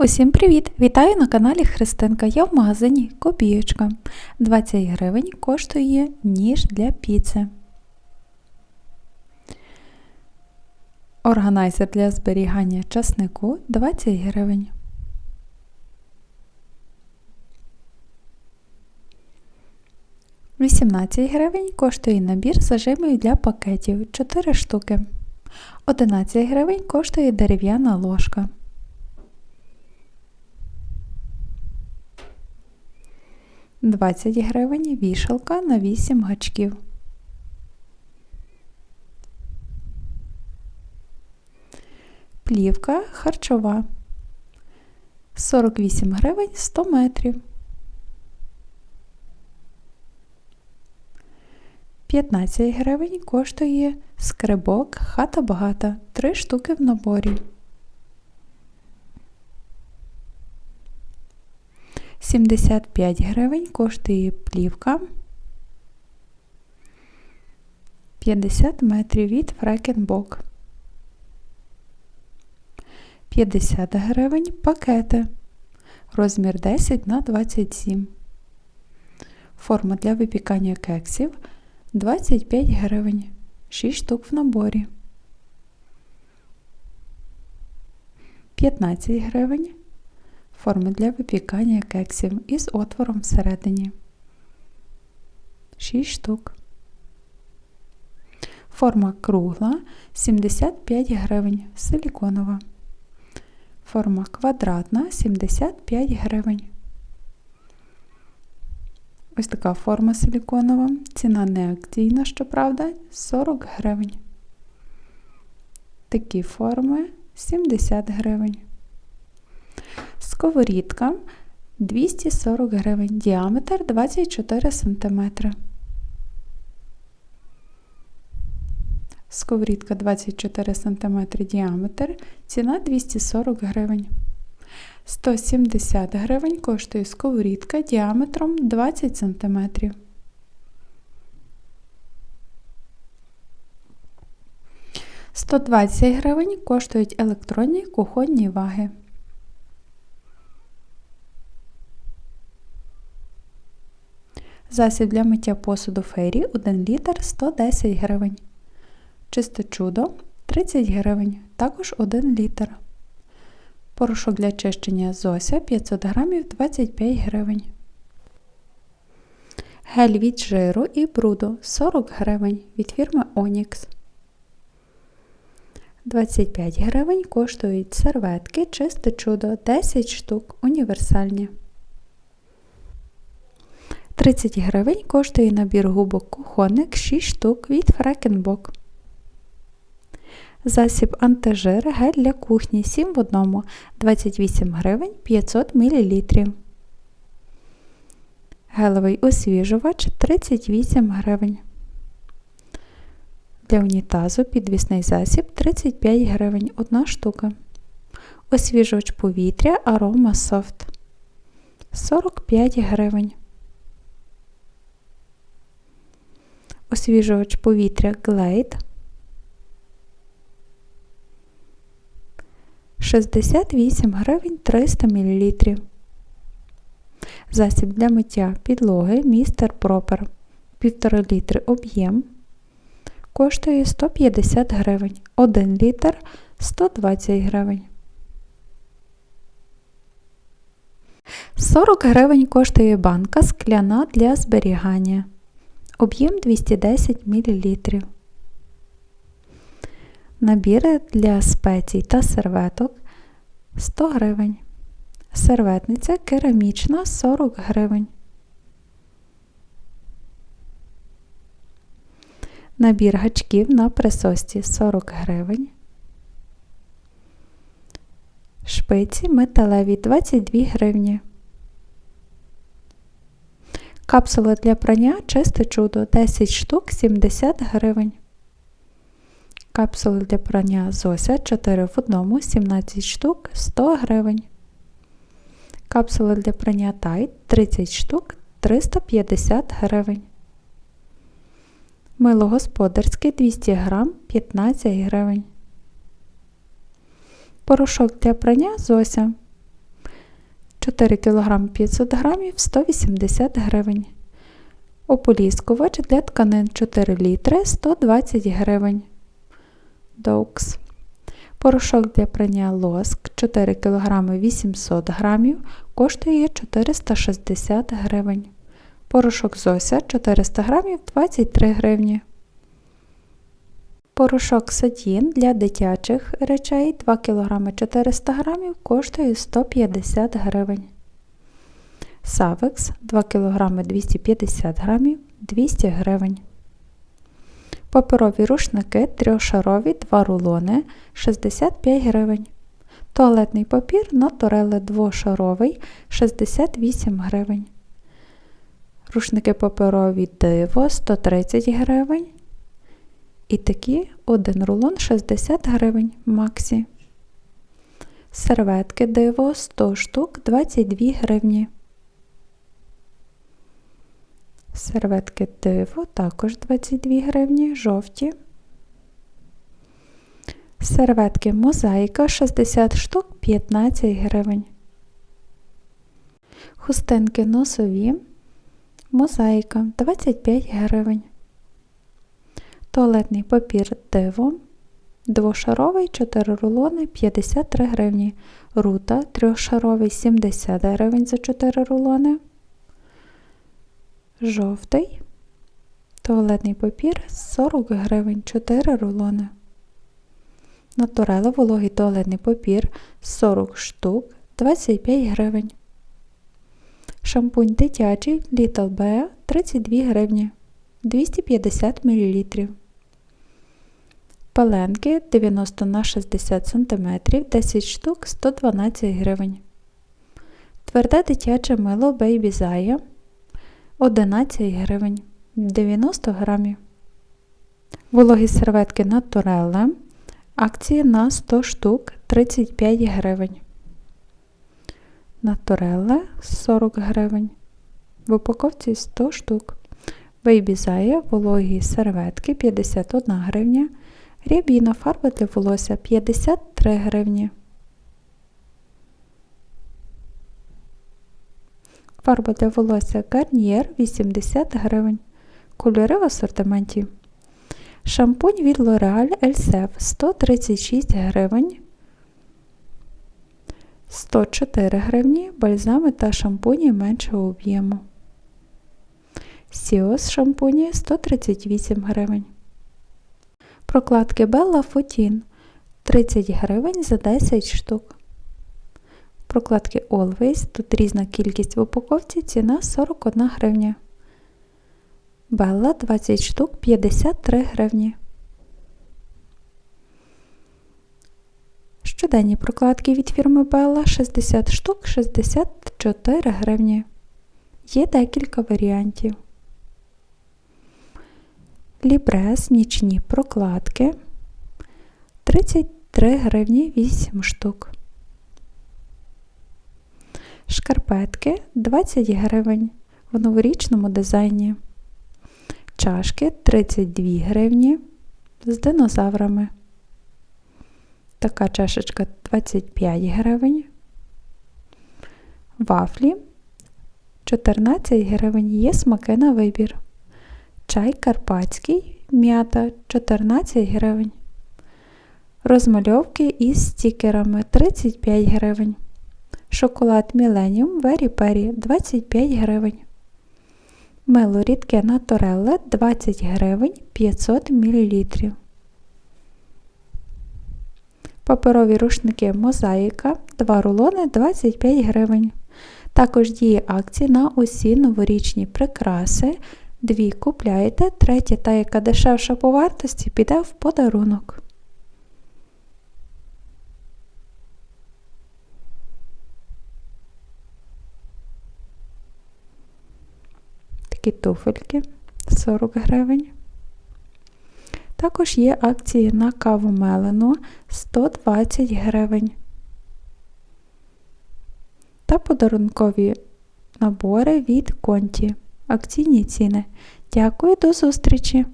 Усім привіт! Вітаю на каналі Христинка. Я в магазині Копієчка. 20 гривень коштує ніж для піци. Органайзер для зберігання часнику 20 гривень. Вісімнадцять гривень коштує набір зажимів для пакетів 4 штуки. 11 гривень коштує дерев'яна ложка. 20 гривень вішалка на 8 гачків. Плівка харчова 48 гривень 100 метрів. 15 гривень коштує скрибок хата багата 3 штуки в наборі. 75 гривень коштує плівка 50 метрів від Фрекенбок. 50 гривень пакети. Розмір 10 на 27. Форма для випікання кексів 25 гривень. 6 штук в наборі. 15 гривень форми для випікання кексів із отвором всередині. 6 штук. Форма кругла 75 гривень, силіконова. Форма квадратна 75 гривень. Ось така форма силіконова. Ціна не акційна, щоправда, 40 гривень. Такі форми 70 гривень. Сковорідка 240 гривень, діаметр 24 см. Сковорідка 24 см діаметр, ціна 240 гривень. 170 гривень коштує сковорідка діаметром 20 см. Сто гривень коштують електронні кухонні ваги. Засіб для миття посуду фейрі 1 літр 110 гривень. Чисте чудо 30 гривень, також 1 літр. Порошок для чищення Зося 500 грамів 25 гривень. Гель від жиру і бруду 40 гривень від фірми Onyx. 25 гривень коштують серветки чисте чудо 10 штук універсальні. 30 гривень коштує набір губок кухонник 6 штук від Фрекенбок. Засіб антижир гель для кухні 7 в 1 28 гривень 500 мл. Гелевий освіжувач 38 гривень. Для унітазу підвісний засіб 35 гривень 1 штука. Освіжувач повітря Aroma Soft 45 гривень. Освіжувач повітря Glade 68 гривень 300 мл. Засіб для миття підлоги Містер Пропер 1,5 літри об'єм. Коштує 150 гривень, 1 літр 120 гривень. 40 гривень коштує банка скляна для зберігання об'єм 210 мл. Набіри для спецій та серветок 100 гривень. Серветниця керамічна 40 гривень. Набір гачків на присосці 40 гривень. Шпиці металеві 22 гривні. Капсула для прання чисте чудо 10 штук 70 гривень. Капсули для прання Зося 4 в 1 17 штук 100 гривень. Капсули для прання Тайт 30 штук 350 гривень. Мило господарське 200 грам 15 гривень. Порошок для прання Зося 4 кг 500 г 180 гривень. Ополіскувач для тканин 4 літри 120 гривень. Доукс. Порошок для прання лоск 4 кг 800 г коштує 460 гривень. Порошок Зося 400 г 23 гривні. Порошок Сатін для дитячих речей 2 кг 400 г коштує 150 гривень. Савекс 2 кг 250 г 200 гривень. Паперові рушники трьохшарові 2 рулони 65 гривень. Туалетний папір Натореле двошаровий 68 гривень. Рушники паперові диво 130 гривень. І такі один рулон 60 гривень Максі. Серветки диво 100 штук 22 гривні. Серветки диво також 22 гривні, жовті. Серветки мозаїка 60 штук 15 гривень. Хустинки носові. Мозаїка 25 гривень. Туалетний папір диво. Двошаровий 4 рулони 53 гривні. Рута трьохшаровий 70 гривень за 4 рулони. Жовтий. Туалетний папір 40 гривень 4 рулони. Натурела вологий туалетний папір 40 штук 25 гривень. Шампунь дитячий Little Bea 32 гривні 250 мл. Паленки 90 на 60 см 10 штук 112 гривень. Тверде дитяче мило Baby Zaya 11 гривень 90 грамів. Вологі серветки Naturelle. Акції на 100 штук 35 гривень. Naturelle 40 гривень. В упаковці 100 штук. Baby Zaya вологі серветки 51 гривня. Рябіна фарба для волосся 53 гривні. Фарба для волосся Garnier 80 гривень. Кольори в асортименті. Шампунь від L'Oreal Elsef 136 гривень. 104 гривні бальзами та шампуні меншого об'єму. Сіос шампуні 138 гривень. Прокладки Bella Fotin 30 гривень за 10 штук. Прокладки Always, тут різна кількість в упаковці, ціна 41 гривня. Белла 20 штук 53 гривні. Щоденні прокладки від фірми Bella 60 штук 64 гривні. Є декілька варіантів. Лібрес нічні прокладки 33 гривні 8 штук. Шкарпетки 20 гривень в новорічному дизайні. Чашки 32 гривні з динозаврами. Така чашечка 25 гривень. Вафлі 14 гривень. Є смаки на вибір. Чай карпатський м'ята 14 гривень. Розмальовки із стікерами 35 гривень. Шоколад Millennium Very Peri 25 гривень. Мило рідке Наторелле 20 гривень 500 мл. Паперові рушники Мозаїка 2 рулони 25 гривень. Також діє акції на усі новорічні прикраси. Дві купляєте, третя, та яка дешевша по вартості, піде в подарунок. Такі туфельки 40 гривень. Також є акції на каву мелену 120 гривень. Та подарункові набори від конті. Акційні ціни. Дякую, до зустрічі!